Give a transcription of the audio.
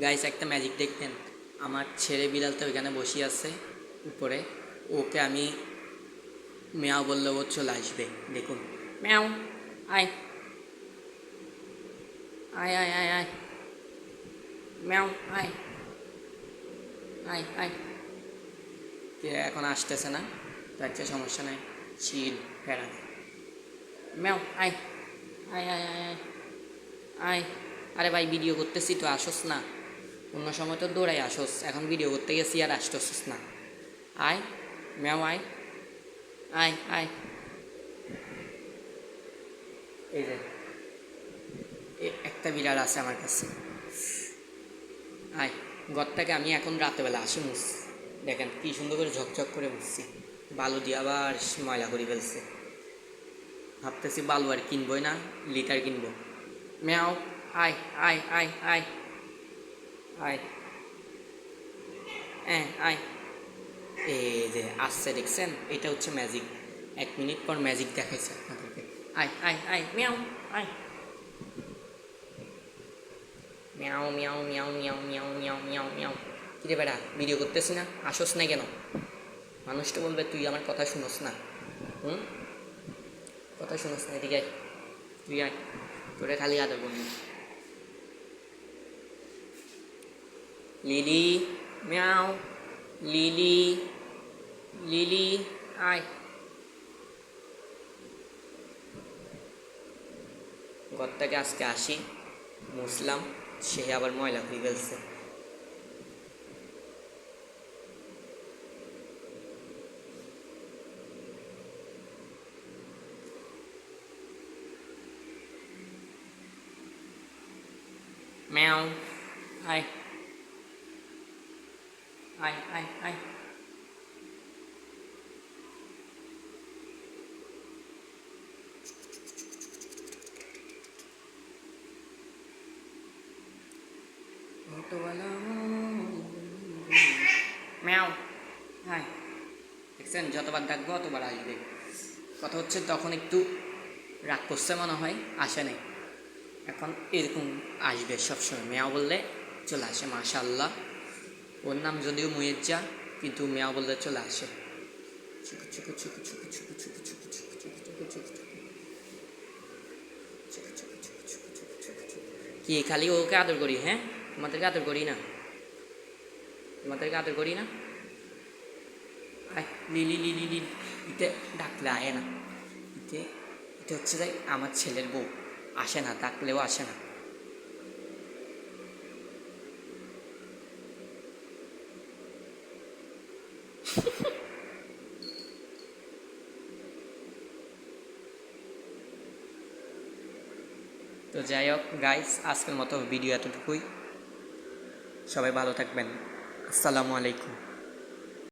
Guys একটা magic দেখবেন। আমার ছেলে বিড়াল তো ওইখানে বসে আছে উপরে। ওকে আমি মেয়াও বললে ও চলে আসবে। দেখুন। ম্যাও। আয়। আয় আয় আয় আয়। ম্যাও আয়। আয় আয়। কে এখন আসতেছে না? তো একটা সমস্যা নাই। চিল ফেরা। ম্যাও আয়। আয় আয় আয় আয়। আয়। আরে ভাই ভিডিও করতেছি তো আসোস না। অন্য সময় তো দৌড়াই আসোস, এখন ভিডিও করতে গেছি আর আসতেছিস না। আয়, ম্যাও আয় আয় আয়। এই যে একটা বিড়াল আছে আমার কাছে। আয় ঘরটাকে আমি এখন রাতেবেলা আসি মুস। দেখেন কি সুন্দর করে ঝকঝক করে মুছছি। বালু দিয়ে আবার ময়লা করে ফেলছে। ভাবতেছি বালু আর কিনবই না, লিটার কিনবো। ম্যাও, আয় আয় আয় আয়। আয় হ্যাঁ আয় এই যে আসছে দেখছেন এটা হচ্ছে ম্যাজিক এক মিনিট পর ম্যাজিক দেখাইছে আপনাদেরকে। আয় আয় আয় মিয়াও আয় মিয়াও মিয়াও মিয়াও মিয়াও মিয়াও মিয়াও মিয়াও মিয়াও কিরে বেড়া ভিডিও করতেছি না? আসোস না কেন? মানুষ তো বলবে, তুই আমার কথা শুনোস না। হুম? কথা শুনোস না, এদিকে আয়। তুই আয়। তোরে খালি আদর করবি। Lily, meow. Lily, Lily, ai? ঘর থেকে আজকে আসি মুসলাম সে আবার ময়লা হয়ে ফেলছে Meow. Hi. আয় আয় আয় ম্যাও হাই দেখছেন যতবার ডাকবো অতবার আসবে। কথা হচ্ছে তখন একটু রাগ করছে মনে হয় আসে নাই। এখন এরকম আসবে সবসময়। মেয়া বললে চলে আসে মাশাল্লাহ ওর নাম যদিও মুয়েজ্জা কিন্তু মেয়া বলতে চলে আসে কি খালি ওকে আদর করি হ্যাঁ তোমাদেরকে আদর করি না তোমাদেরকে আদর করি না লিলি লিলি ডাকলে আয় না ইতে এটা হচ্ছে যাই আমার ছেলের বউ আসে না ডাকলেও আসে না তো যাই হোক গাইস আজকের মতো ভিডিও এতটুকুই। সবাই ভালো থাকবেন। আসসালামু আলাইকুম।